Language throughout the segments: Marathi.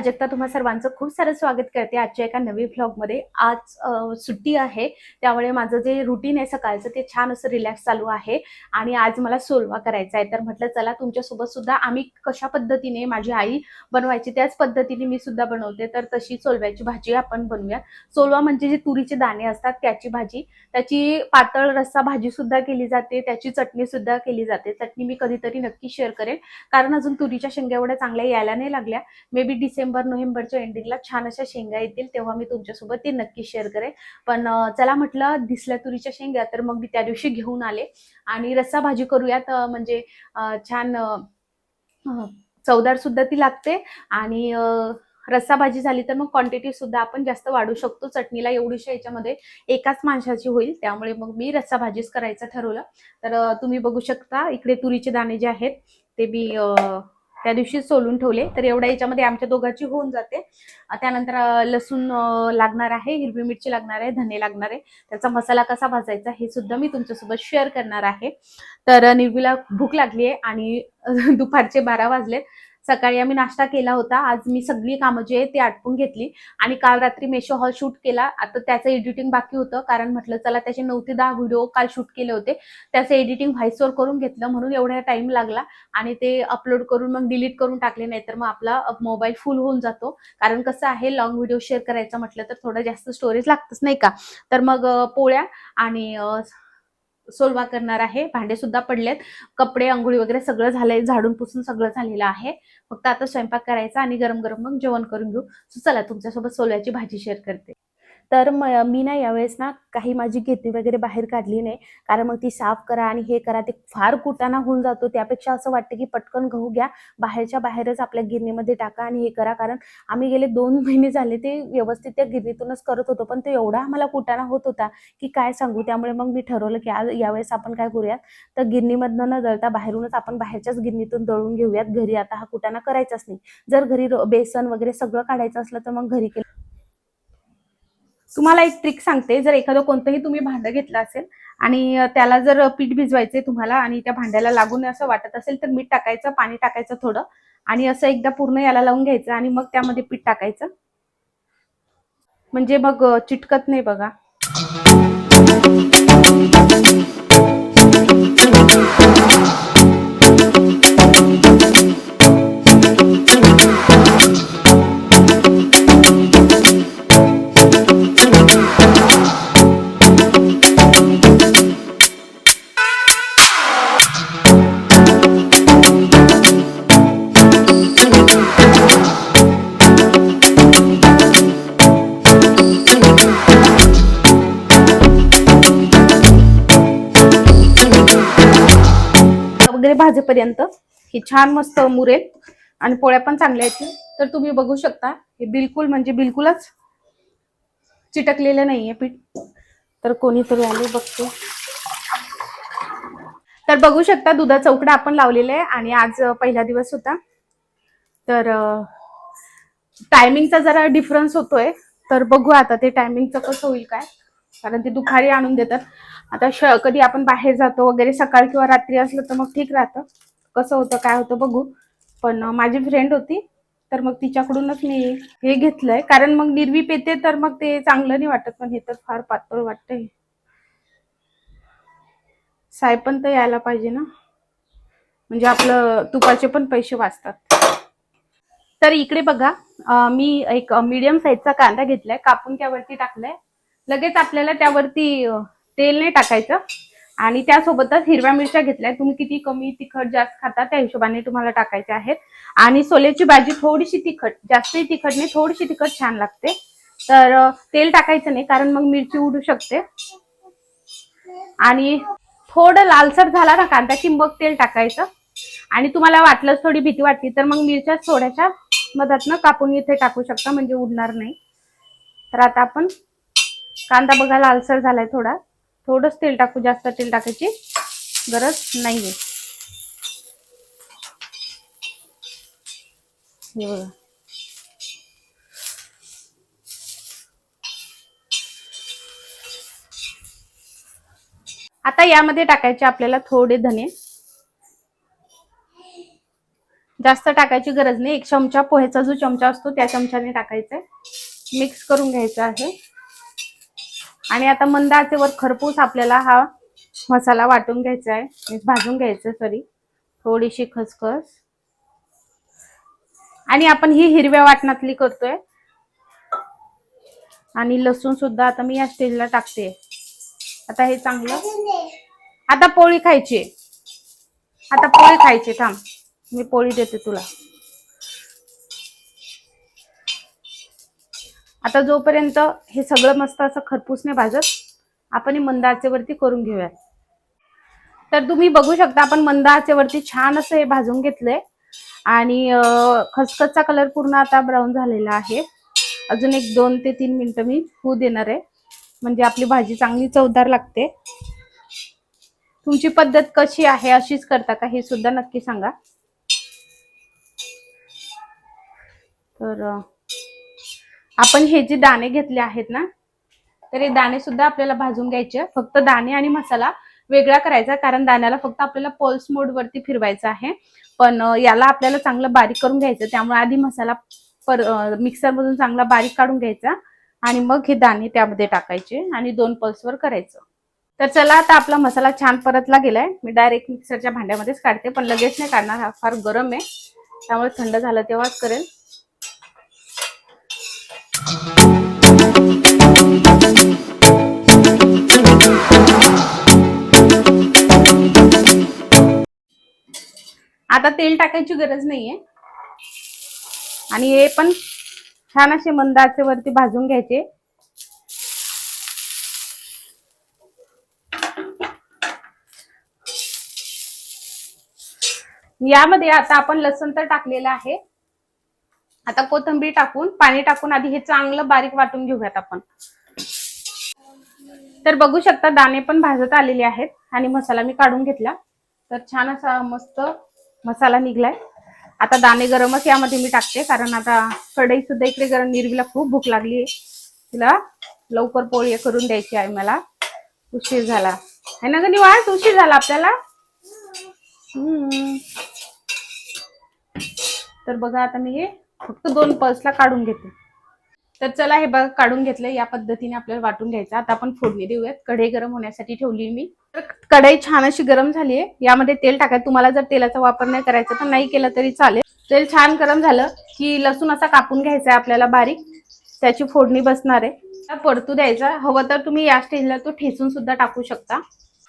प्राजक्ता तुम्हा सर्वांचं खूप सारं स्वागत करते आजच्या एका नवीन व्लॉगमध्ये आज सुट्टी आहे. त्यामुळे माझं जे रुटीन आहे सकाळचं ते छान असं रिलॅक्स चालू आहे. आणि आज मला सोलवा करायचा आहे. तर म्हटलं चला तुमच्यासोबत सुद्धा आम्ही कशा पद्धतीने माझी आई बनवायची त्याच पद्धतीने मी सुद्धा बनवते. तर तशी सोलव्याची भाजी आपण बनवूया. सोलवा म्हणजे जे तुरीचे दाणे असतात त्याची भाजी. त्याची पातळ रस्सा भाजी सुद्धा केली जाते. त्याची चटणी सुद्धा केली जाते. चटणी मी कधीतरी नक्की शेअर करेन. कारण अजून तुरीच्या शेंग्या एवढ्या चांगल्या यायला नाही लागल्या. मे बी डिसेंबर नोव्हेंबरच्या एंडिंगला छान अशा शेंगा येतील तेव्हा मी तुमच्यासोबत ते नक्की शेअर करेन. पण चला म्हटलं दिसल्या तुरीच्या शेंगा तर मग मी त्या दिवशी घेऊन आले. आणि रस्सा भाजी करूयात म्हणजे छान चवदार सुद्धा ती लागते. आणि रस्सा भाजी झाली तर मग क्वांटिटी सुद्धा आपण जास्त वाढू शकतो. चटणीला एवढीशा याच्यामध्ये एकाच माणसाची होईल त्यामुळे मग मी रस्सा भाजीच करायचं ठरवलं. तर तुम्ही बघू शकता इकडे तुरीचे दाणे जे आहेत ते मी त्या दिवशी सोलून ठेवले. तर एवढ्या याच्यामध्ये आमच्या दोघांची होऊन जाते. त्यानंतर लसूण लागणार आहे हिरवी मिरची लागणार आहे धने लागणार आहे. त्याचा मसाला कसा भाजायचा हे सुद्धा मी तुमच्यासोबत शेअर करणार आहे. तर निर्वीला भूक लागली आहे आणि दुपारचे बारा वाजले सकाळी आम्ही नाश्ता केला होता. आज मी सगळी कामं जी आहेत ती आटपून घेतली. आणि काल रात्री मेशो हॉल शूट केला. आता त्याचं एडिटिंग बाकी होतं. कारण म्हटलं चला त्याचे नऊ ते दहा व्हिडिओ काल शूट केले होते. त्याचं एडिटिंग व्हॉइसवर करून घेतलं. म्हणून एवढा टाइम लागला. आणि ते अपलोड करून मग डिलीट करून टाकले. नाहीतर मग आपला मोबाईल फुल होऊन जातो. कारण कसं आहे लॉंग व्हिडिओ शेअर करायचं म्हटलं तर थोडं जास्त स्टोरेज लागतच नाही का? तर मग पोळ्या आणि सोलवा करणार आहे. भांडे सुद्धा पडलेत. कपडे अंघोळी वगैरे सगळं झालंय. झाडून पुसून सगळं झालेलं आहे. फक्त आता स्वयंपाक करायचा आणि गरम गरम मग जेवण करून घेऊ. चला तुमच्यासोबत सोलव्याची भाजी शेअर करते. तर म- मी ना यावेळेस ना काही माझी घेती वगैरे बाहेर काढली नाही. कारण मग ती साफ करा आणि हे करा ते फार कुटाणा होऊन जातो. त्यापेक्षा असं वाटतं की पटकन गहू घ्या बाहेरच्या बाहेरच आपल्या गिरणीमध्ये टाका आणि हे करा. कारण आम्ही गेले दोन महिने झाले ते व्यवस्थित त्या गिरणीतूनच करत होतो. पण ते एवढा आम्हाला कुटाणा होत होता की काय सांगू? त्यामुळे मग मी ठरवलं की आज यावेळेस आपण काय करूयात? तर गिरणीमधनं न दळता बाहेरूनच आपण बाहेरच्याच गिरणीतून दळून घेऊयात. घरी आता हा कुटाणा करायचाच नाही. जर घरी बेसन वगैरे सगळं काढायचं असलं तर मग घरी केलं तुम्हाला एक ट्रिक सांगते. जर एखादं कोणतंही तुम्ही भांडं घेतलं असेल आणि त्याला जर पीठ भिजवायचे तुम्हाला आणि त्या भांड्याला लागून असं वाटत असेल तर मीठ टाकायचं पाणी टाकायचं थोडं आणि असं एकदा पूर्ण याला लावून घ्यायचं आणि मग त्यामध्ये पीठ टाकायचं. म्हणजे मग चिटकत नाही बघा. भाजेपर्यंत हे छान मस्त मुरेल आणि पोळ्या पण चांगल्या येतील तर तुम्ही बघू शकता हे बिलकुल म्हणजे बिलकुलच चिटकलेलं नाहीये पीठ. तर कोणीतरी आले बघतो. तर बघू शकता दुधाचा उकडा आपण लावलेला आहे आणि आज पहिला दिवस होता. तर टायमिंगचा जरा डिफरन्स होतोय. तर बघू आता ते टायमिंगचं कसं होईल काय. कारण ते दुपारी आणून देतात. आता श कधी आपण बाहेर जातो वगैरे सकाळ किंवा रात्री असलं तर मग ठीक राहतं. कसं होतं काय होतं बघू. पण माझी फ्रेंड होती तर मग तिच्याकडूनच मी हे घेतलंय. कारण मग निर्वी पेते तर मग ते चांगलं नाही वाटत. पण हे तर फार पातळ वाटतंय. साय पण तर यायला पाहिजे ना. म्हणजे आपलं तुपाचे पण पैसे वाचतात. तर इकडे बघा मी एक मीडियम साईजचा कांदा घेतलाय. कापून त्यावरती टाकलाय. लगेच आपल्याला त्यावरती तेल नाही टाकायचं. आणि त्यासोबतच हिरव्या मिरच्या घेतल्या. तुम्ही किती कमी तिखट जास्त खाता त्या हिशोबाने तुम्हाला टाकायचे आहेत. आणि सोल्याची भाजी थोडीशी तिखट जास्तही तिखट नाही थोडीशी तिखट छान लागते. तर तेल टाकायचं नाही कारण मग मिरची उडू शकते. आणि थोडं लालसर झाला ना कांदा की मग तेल टाकायचं. आणि तुम्हाला वाटलंच थोडी भीती वाटली तर मग मिरच्या थोड्याशा मधातनं कापून इथे टाकू शकता म्हणजे उडणार नाही. तर आता आपण कांदा बघा लालसर झालाय थोडा. थोडंच तेल टाकू जास्त तेल टाकायची गरज नाहीये. हे बघा. आता यामध्ये टाकायचे आपल्याला थोडे धने. जास्त टाकायची गरज नाही. एक चमचा पोह्याचा जो चमचा असतो त्या चमच्याने टाकायचा आहे मिक्स करून घ्यायचा आहे. आणि आता मंद आचेवर खरपूस आपल्याला हा मसाला वाटून घ्यायचा आहे. भाजून घ्यायचं सॉरी थोडीशी खसखस. आणि आपण ही हिरव्या वाटणातली करतोय. आणि लसूण सुद्धा आता मी या स्टेजला टाकते. आता हे चांगलं. आता पोळी खायची. आहे. आता पोळी खायची थांब. मी पोळी देते तुला. आता जोपर्यंत हे सगळं मस्त असं खरपूस नाही भाजत आपण हे मंद आचेवरती करून घेऊयात. तर तुम्ही बघू शकता आपण मंद आचेवरती छान असं हे भाजून घेतलंय. आणि खसखसचा कलर पूर्ण आता ब्राऊन झालेला आहे. अजून एक दोन ते तीन मिनिटं मी होऊ देणार आहे. म्हणजे आपली भाजी चांगली चवदार लागते. तुमची पद्धत कशी आहे अशीच करता का हे सुद्धा नक्की सांगा. तर आपण हे जे दाणे घेतले आहेत ना तर हे दाणे सुद्धा आपल्याला भाजून घ्यायचे. फक्त दाणे आणि मसाला वेगळा करायचा कारण दाण्याला फक्त आपल्याला पल्स मोड वरती फिरवायचा आहे. पण याला आपल्याला चांगलं बारीक करून घ्यायचं त्यामुळे आधी मसाला पर मिक्सर मधून चांगला बारीक काढून घ्यायचा आणि मग हे दाणे त्यामध्ये टाकायचे आणि दोन पल्सवर करायचं. तर चला आता आपला मसाला छान परतला गेलाय. मी डायरेक्ट मिक्सरच्या भांड्यामध्येच काढते पण लगेच नाही काढणार हा फार गरम आहे. त्यामुळे थंड झालं तेव्हाच करेल. आता तेल टाकायची गरज नाहीये. आणि हे पण छान असे मंद वरती भाजून घ्यायचे. यामध्ये आता आपण लसण तर टाकलेलं आहे. आता कोथिंबीर टाकून पाणी टाकून आधी हे चांगलं बारीक वाटून घेऊयात आपण. तर बघू शकता दाणे पण भाजत आलेले आहेत आणि मसाला मी काढून घेतला. तर छान असा मस्त मसाला निघलाय. आता दाणे गरमच यामध्ये मी टाकते कारण आता कढई सुद्धा इकडे गरम निर्वीला खूप भूक लागली आहे. तिला लवकर पोळी करून द्यायची आहे मला. उशीर झाला. आहे ना ग निवास उशीर झाला आपल्याला? तर बघा आता मी हे फक्त दोन पल्सला काढून घेते. तर चला हे बघ काढून घेतलं या पद्धतीने आपल्याला वाटून घ्यायचं. आता आपण फोडणी देऊयात. कढई गरम होण्यासाठी ठेवली मी. तर कढई छान अशी गरम झाली आहे यामध्ये तेल टाकायचं. तुम्हाला जर तेलाचा वापर नाही करायचा तर नाही केला तरी चालेल. तेल छान गरम झालं की लसूण असा कापून घ्यायचा आहे आपल्याला बारीक. त्याची फोडणी बसणार आहे. परतू द्यायचा. हवं तर तुम्ही या स्टेजला तो ठेचून सुद्धा टाकू शकता.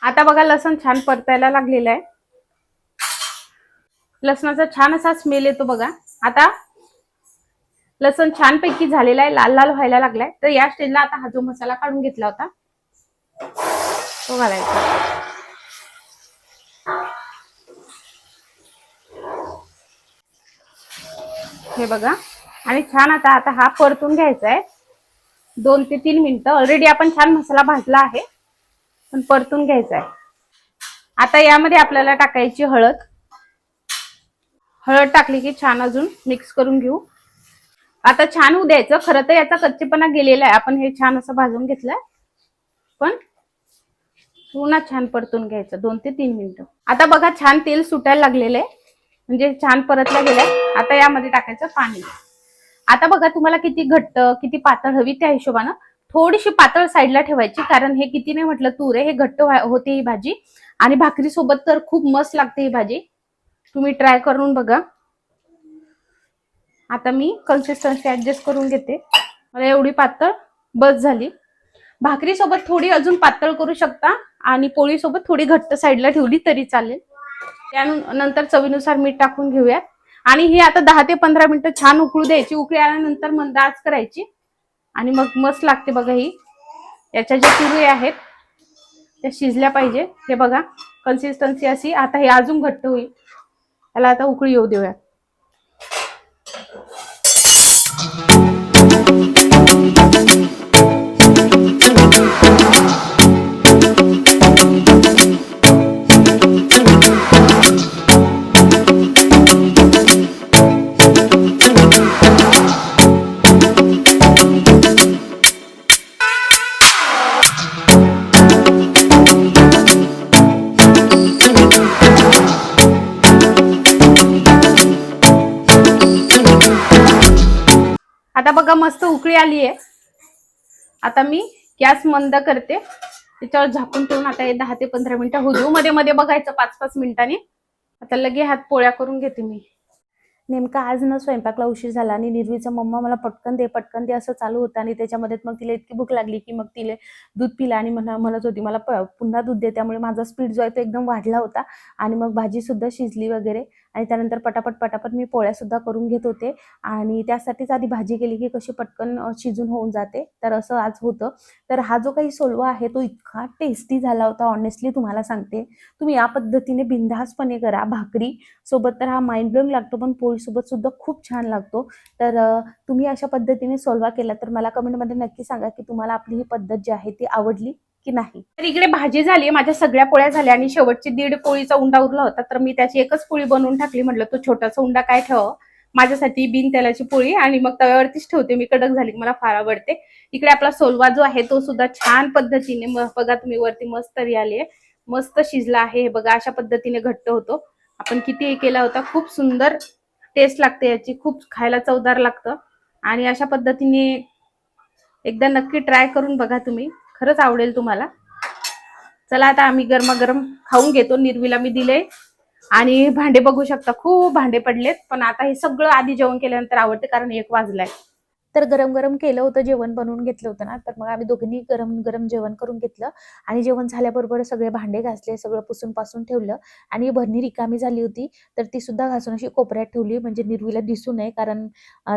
आता बघा लसण छान परतायला लागलेलं आहे. लसणाचा छान असा स्मेल येतो बघा. आता लसण छानपैकी झालेला आहे लाल लाल व्हायला लागलाय. तर या स्टेजला आता हा जो मसाला काढून घेतला होता तो घालायचा. हे बघा. आणि छान आता आता हा परतून घ्यायचा आहे दोन ते तीन मिनिटं. ऑलरेडी आपण छान मसाला भाजला आहे पण परतून घ्यायचा आहे आता यामध्ये आपल्याला टाकायची हळद. हळद टाकली की छान अजून मिक्स करून घेऊ. आता छान होऊ द्यायचं. खरं तर याचा कच्चेपणा गेलेला आहे. आपण हे छान असं भाजून घेतलंय. पण पुन्हा छान परतून घ्यायचं. दोन ते तीन मिनिटं. आता बघा छान तेल सुटायला लागलेलं आहे. म्हणजे छान परतला गेलाय. आता यामध्ये टाकायचं पाणी. आता बघा तुम्हाला किती घट्ट किती पातळ हवी त्या हिशोबानं थोडीशी पातळ साईडला ठेवायची. कारण हे किती नाही म्हटलं तूर आहे. हे घट्ट होते ही भाजी. आणि भाकरी सोबत तर खूप मस्त लागते ही भाजी. तुम्ही ट्राय करून बघा. आता मी कन्सिस्टन्सी ऍडजस्ट करून घेते. मला एवढी पातळ बस झाली. भाकरीसोबत थोडी अजून पातळ करू शकता आणि पोळीसोबत थोडी घट्ट साईडला ठेवली तरी चालेल. त्यानंतर चवीनुसार मीठ टाकून घेऊयात. आणि ही आता दहा ते पंधरा मिनिटं छान उकळू द्यायची. उकळी आल्यानंतर मंद आच करायची. आणि मग मस्त लागते बघा ही. याच्या ज्या तुरी आहेत त्या शिजल्या पाहिजे. हे बघा कन्सिस्टन्सी अशी. आता हे अजून घट्ट होईल. त्याला आता उकळी येऊ देऊया आता बघा मस्त उकळी आली आहे आता मी गॅस मंद करते. त्याच्यावर झाकून ठेवून आता हे दहा ते पंधरा मिनिटं होऊ देऊ. मध्ये मध्ये बघायचं पाच पाच मिनिटांनी. आता लगे हात पोळ्या करून घेते मी. नेमका आज ना स्वयंपाकला उशीर झाला आणि निर्वीचा मम्मा मला पटकन दे पटकन दे असं चालू होतं आणि त्याच्यामध्ये मग तिला इतकी भूक लागली की मग तिला दूध पिलं आणि म्हणा म्हणत होती मला पुन्हा दूध दे. त्यामुळे माझा स्पीड जो आहे तो एकदम वाढला होता. आणि मग भाजीसुद्धा शिजली वगैरे. आणि त्यानंतर पटापट पटापट मी पोळ्यासुद्धा करून घेत होते. आणि त्यासाठीच आधी भाजी केली की कशी पटकन शिजून होऊन जाते. तर असं आज होतं. तर हा जो काही सोलवा आहे तो इतका टेस्टी झाला होता ऑनेस्टली तुम्हाला सांगते. तुम्ही या पद्धतीने बिनधासपणे करा भाकरी. सोबत तर हा माइंड ब्लोईंग लागतो पण पोळीसोबत सुद्धा खूप छान लागतो. तर तुम्ही अशा पद्धतीने सोलवा केला तर मला कमेंटमध्ये नक्की सांगा की तुम्हाला आपली ही पद्धत जी आहे ती आवडली. की नाही. तर इकडे भाजी झाली माझ्या सगळ्या पोळ्या झाल्या आणि शेवटची दीड पोळीचा उंडा उरला होता. तर मी त्याची एकच पोळी बनवून टाकली. म्हटलं तो छोटासा उंडा काय ठेवावं माझ्यासाठी बिन तेलाची पोळी आणि मग तव्यावरतीच ठेवते. मी कडक झाली की मला फार आवडते. इकडे आपला सोलवा जो आहे तो सुद्धा छान पद्धतीने बघा तुम्ही वरती मस्त तरी आली मस्त शिजला आहे. हे बघा अशा पद्धतीने घट्ट होतो. आपण किती हे केला होता खूप सुंदर टेस्ट लागते याची. खूप खायला चवदार लागतं. आणि अशा पद्धतीने एकदा नक्की ट्राय करून बघा तुम्ही. खरंच आवडेल तुम्हाला. चला आता आम्ही गरमागरम खाऊन घेतो. निर्वीला मी दिले. आणि भांडे बघू शकता खूप भांडे पडलेत. पण आता हे सगळं आधी जेवण केल्यानंतर आवडते कारण एक वाजलाय. तर गरम गरम केलं होतं जेवण बनवून घेतलं होतं ना. तर मग आम्ही दोघींनी गरम गरम जेवण करून घेतलं आणि जेवण झाल्याबरोबर सगळे भांडे घासले सगळं पुसून पासून ठेवलं आणि भरणी रिकामी झाली होती. तर ती सुद्धा घासून अशी कोपऱ्यात ठेवली म्हणजे निर्वीला दिसू नये कारण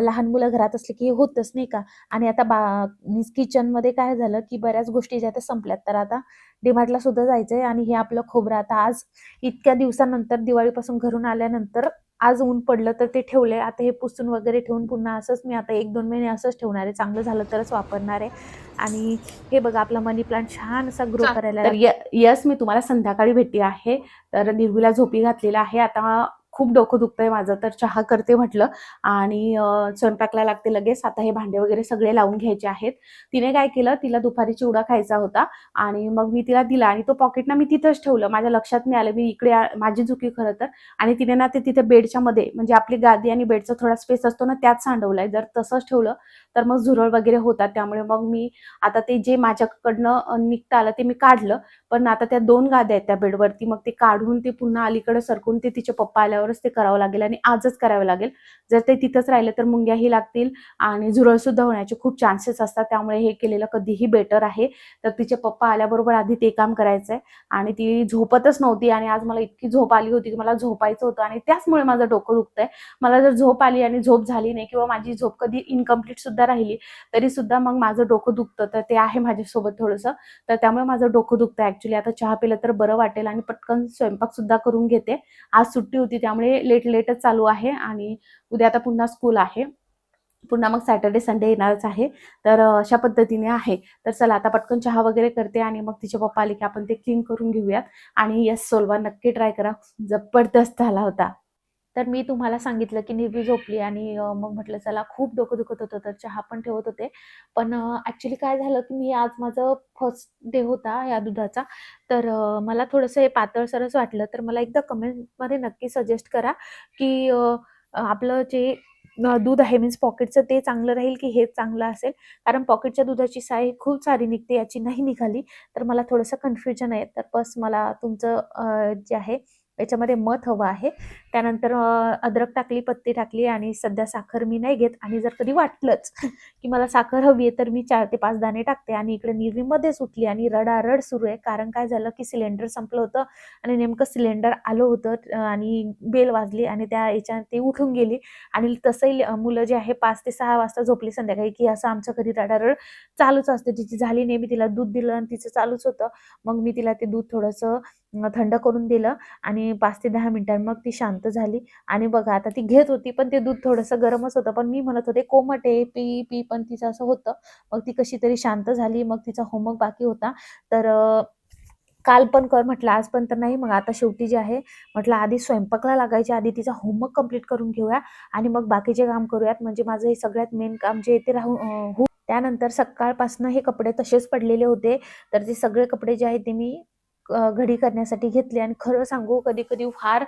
लहान मुलं घरात असले की हे होतच नाही का? आणि आता बा किचनमध्ये काय झालं की बऱ्याच गोष्टी ज्या त्या संपल्यात. तर आता डिमार्टला सुद्धा जायचंय आणि हे आपलं खोबरं आता आज इतक्या दिवसानंतर दिवाळीपासून घरून आल्यानंतर आज ऊन पडलं तर ते ठेवले आता हे पुसून वगैरे ठेवून पुन्हा असंच मी आता एक दोन महिने असंच ठेवणार आहे. चांगलं झालं तरच वापरणार आहे. आणि हे बघा आपला मनी प्लांट छान असा ग्रो करायला तर यस मी तुम्हाला संध्याकाळी भेटली आहे. तर निर्वीला झोपी घातलेला आहे. आता खूप डोकं दुखतंय माझं तर चहा करते म्हटलं. आणि स्वयंपाकला लागते लगेच. आता हे भांडे वगैरे सगळे लावून घ्यायचे आहेत. तिने काय केलं तिला दुपारी चिवडा खायचा होता. आणि मग मी तिला दिला आणि तो पॉकेट ना मी तिथंच ठेवलं. माझ्या लक्षात नाही आलं मी इकडे माझी चुकी खरं तर. आणि तिने ना ते तिथे बेडच्या मध्ये म्हणजे आपली गादी आणि बेडचा थोडा स्पेस असतो ना त्यात सांडवलाय. जर तसंच ठेवलं तर मग झुरळ वगैरे होतात त्यामुळे मग मी आता ते जे माझ्याकडनं निघतं निघता आलं ते मी काढलं. पण आता त्या दोन गाद्या आहेत त्या बेडवरती मग ते काढून ते पुन्हा अलीकडे सरकून ते तिचे पप्पा आल्यावरच ते करावं लागेल आणि आजच करावं लागेल. जर ते तिथंच राहिलं तर मुंग्याही लागतील आणि झुरळ सुद्धा होण्याचे खूप चान्सेस असतात. त्यामुळे हे केलेलं कधीही बेटर आहे. तर तिचे पप्पा आल्याबरोबर आधी ते काम करायचंय आणि ती झोपतच नव्हती आणि आज मला इतकी झोप आली होती की मला झोपायचं होतं आणि त्याचमुळे माझं डोकं दुखतंय. मला जर झोप आली आणि झोप झाली नाही किंवा माझी झोप कधी इनकम्प्लीट सुद्धा राहिली. तरी सुद्धा मग माझं डोकं दुखतं. तर ते आहे माझ्यासोबत थोडंसं. तर त्यामुळे माझं डोकं दुखतं ऍक्च्युली आता चहा पिलं तर बरं वाटेल आणि पटकन स्वयंपाक सुद्धा करून घेते. आज सुट्टी होती त्यामुळे लेट लेटच चालू आहे आणि उद्या आता पुन्हा स्कूल आहे. पुन्हा मग सॅटर्डे संडे येणारच आहे. तर अशा पद्धतीने आहे. तर चला आता पटकन चहा वगैरे करते आणि मग तिचे पप्पा आले की आपण ते क्लीन करून घेऊयात. आणि यस सोलवा नक्की ट्राय करा. जबरदस्त झाला होता. तर मी तुम्हाला सांगितलं की निर्वी झोपली आणि मग म्हटलं चला खूप डोकं दुखत होतं तर चहा पण ठेवत होते. पण ॲक्च्युली काय झालं की मी आज माझं फर्स्ट डे होता या दुधाचा. तर मला थोडंसं हे पातळसरच वाटलं. तर मला एकदा कमेंटमध्ये नक्की सजेस्ट करा की आपलं जे दूध आहे मीन्स पॉकेटचं ते चांगलं राहील की हे चांगलं असेल? कारण पॉकेटच्या दुधाची साय खूप सारी निघते याची नाही निघाली. तर मला थोडंसं कन्फ्युजन आहे. तर बस मला तुमचं जे आहे याच्यामध्ये मत हवं आहे. त्यानंतर अद्रक टाकली पत्ती टाकली आणि सध्या साखर मी नाही घेत. आणि जर कधी वाटलंच की मला साखर हवी आहे तर मी चार ते पाच दाणे टाकते आणि इकडे निर्वीमध्येच उठली आणि रडारड सुरू आहे. कारण काय झालं की सिलेंडर संपलं होतं आणि नेमकं सिलेंडर आलं होतं आणि बेल वाजली आणि त्या याच्या ते उठून गेली. आणि तसंही मुलं जे आहे पाच ते सहा वाजता झोपली संध्याकाळी की असं आमच्या घरी रडारड चालूच असते. तिची झाली नाही मी तिला दूध दिलं आणि तिचं चालूच होतं. मग मी तिला ते दूध थोडंसं थंड करून दिलं आणि पाच ते दहा मिनिटांनी मग ती शांत झाली. आणि बघा आता ती घेत होती पण ते दूध थोडंसं गरमच होतं. पण मी म्हणत होते कोमट आहे पी पी पण तिचं असं होतं. मग ती कशी तरी शांत झाली मग तिचा होमवर्क बाकी होता. तर काल पण कर म्हटलं आज पण तर नाही. मग आता शेवटी जे आहे म्हटलं आधी स्वयंपाकला लागायच्या आधी तिचा होमवर्क कंप्लीट करून घेऊया. आणि मग बाकीचे काम करूयात. म्हणजे माझं हे सगळ्यात मेन काम जे ते राहू त्यानंतर सकाळपासनं हे कपडे तसेच पडलेले होते. तर ते सगळे कपडे जे आहेत ते मी घडी करण्यासाठी घेतली. आणि खरं सांगू कधी कधी फार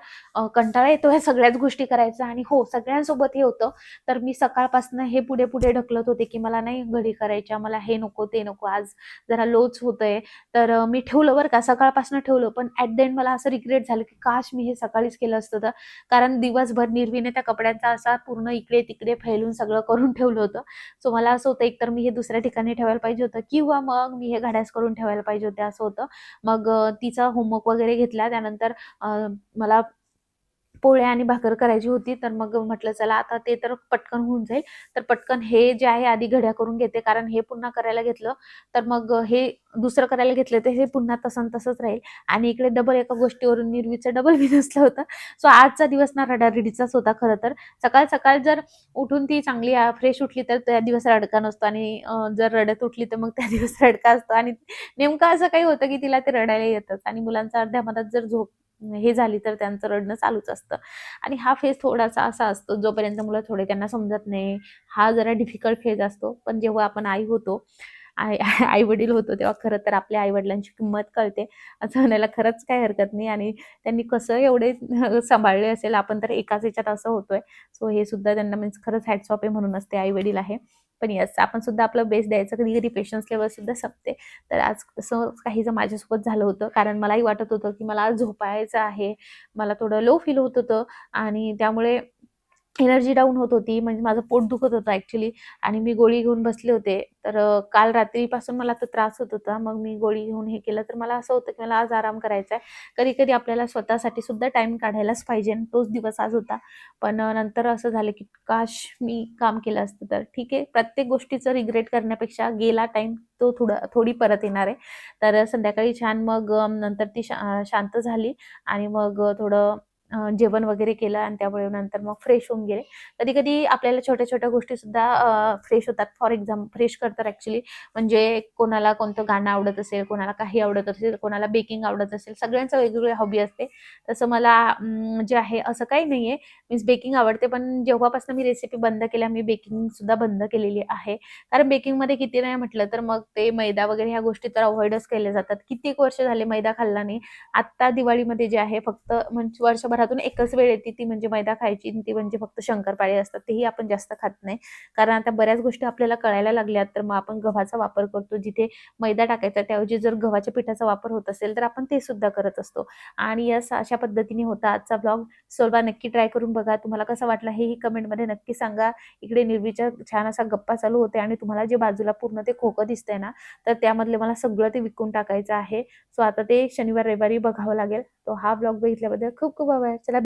कंटाळा येतो ह्या सगळ्याच गोष्टी करायचा. आणि हो सगळ्यांसोबत हे होतं. तर मी सकाळपासून हे पुढे पुढे ढकलत होते की मला नाही घडी करायच्या मला हे नको ते नको आज जरा लोच होतंय. तर मी ठेवलं बरं का सकाळपासून ठेवलं. पण ॲट द एंड मला असं रिग्रेट झालं की काश मी हे सकाळीच केलं असतं तर. कारण दिवसभर निर्विने त्या कपड्यांचा असा पूर्ण इकडे तिकडे फैलून सगळं करून ठेवलं होतं. सो मला असं होतं एकतर मी हे दुसऱ्या ठिकाणी ठेवायला पाहिजे होतं किंवा मग मी हे घड्यास करून ठेवायला पाहिजे होते असं होतं. मग तिचा होमवर्क वगैरे घेतला. त्यानंतर मला पोळ्या आणि भाकर करायची होती तर मग म्हटलं चला आता ते तर पटकन होऊन जाईल. तर पटकन हे जे आहे आधी घड्या करून घेते कारण हे पुन्हा करायला घेतलं तर मग हे दुसरं करायला घेतलं तर हे पुन्हा तसं तसंच राहील. आणि इकडे डबल एका गोष्टीवरून निर्वीचं डबल बी नसलं होतं. सो आजचा दिवस ना रडारडीचाच होता खरं तर. सकाळ सकाळ जर उठून ती चांगली फ्रेश उठली तर त्या दिवस रडका नसतो. आणि जर रडत उठली तर मग त्या दिवस रडका असतो. आणि नेमकं असं काही होतं की तिला ते रडायला येतच. आणि मुलांचा अर्ध्या मधात जर झोप हे झाली तर त्यांचं रडणं चालूच असतं. आणि हा फेज थोडासा असा असतो जोपर्यंत मुलं थोडे त्यांना समजत नाही. हा जरा डिफिकल्ट फेज असतो. पण जेव्हा आपण आई होतो आई आई वडील होतो तेव्हा खरं तर आपल्या आई वडिलांची किंमत कळते. असं म्हणायला खरंच काही हरकत नाही आणि त्यांनी कसं एवढे सांभाळले असेल आपण तर एकाच याच्यात असं होतोय. सो हे सुद्धा त्यांना मीन्स खरंच हॅटसॉप आहे म्हणूनच ते आई वडील आहे. पण यस आपण सुद्धा आपलं बेस्ट द्यायचं कधी कधी पेशन्स लेवल सुद्धा संपते. तर आज असं काहीच माझ्यासोबत झालं होतं कारण मलाही वाटत होतं की मला आज झोपायचं आहे मला थोडं लो फील होत होतं आणि त्यामुळे एनर्जी डाऊन होत होती म्हणजे माझं पोट दुखत होतं ॲक्च्युली आणि मी गोळी घेऊन बसले होते. तर काल रात्रीपासून मला तो त्रास होत होता. मग मी गोळी घेऊन हे केलं. तर मला असं होतं की मला आज आराम करायचा आहे. कधी कधी आपल्याला स्वतःसाठी सुद्धा टाईम काढायलाच पाहिजे आणि तोच दिवस आज होता. पण नंतर असं झालं की काश मी काम केलं असतं तर. ठीक आहे. प्रत्येक गोष्टीचं रिग्रेट करण्यापेक्षा गेला टाईम तो थोडा थोडी परत येणार आहे. तर संध्याकाळी छान मग नंतर ती शा शांत झाली आणि मग थोडं जेवण वगैरे केलं आणि त्यामुळे नंतर मग फ्रेश होऊन गेले. कधी कधी आपल्याला छोट्या छोट्या गोष्टी सुद्धा फ्रेश होतात. फॉर एक्झाम फ्रेश करतात ऍक्च्युली म्हणजे कोणाला कोणतं गाणं आवडत असेल कोणाला काही आवडत असेल कोणाला बेकिंग आवडत असेल सगळ्यांचं वेगवेगळी हॉबी असते. तसं मला जे आहे असं काही नाही आहे मीन्स बेकिंग आवडते पण जेव्हापासून मी रेसिपी बंद केल्या मी बेकिंग सुद्धा बंद केलेली आहे. कारण बेकिंगमध्ये किती नाही म्हटलं तर मग ते मैदा वगैरे ह्या गोष्टी तर अवॉइडच केल्या जातात. कित्येक वर्ष झाले मैदा खाल्ला नाही. आत्ता दिवाळीमध्ये जे आहे फक्त म्हणजे वर्षभरातून एकच वेळ येते ती म्हणजे मैदा खायची ती म्हणजे फक्त शंकरपाळे असतात तेही आपण जास्त खात नाही. कारण आता बऱ्याच गोष्टी आपल्याला कळायला लागल्यात तर मग आपण गव्हाचा वापर करतो. जिथे मैदा टाकायचा त्याऐवजी जर गव्हाच्या पिठाचा वापर होत असेल तर आपण ते सुद्धा करत असतो. आणि यस अशा पद्धतीने होता आजचा ब्लॉग. सोलवा नक्की ट्राय करून बघा. तुम्हाला कसा वाटला हेही कमेंटमध्ये नक्की सांगा. इकडे निर्वीच्या छान असा गप्पा चालू होते आणि तुम्हाला जे बाजूला पूर्ण ते खोकं दिसतंय ना तर त्यामधले मला सगळं ते विकून टाकायचं आहे. सो आता ते शनिवार रविवारी बघावं लागेल. तो हा ब्लॉग बघितल्याबद्दल खूप खूप आभार चला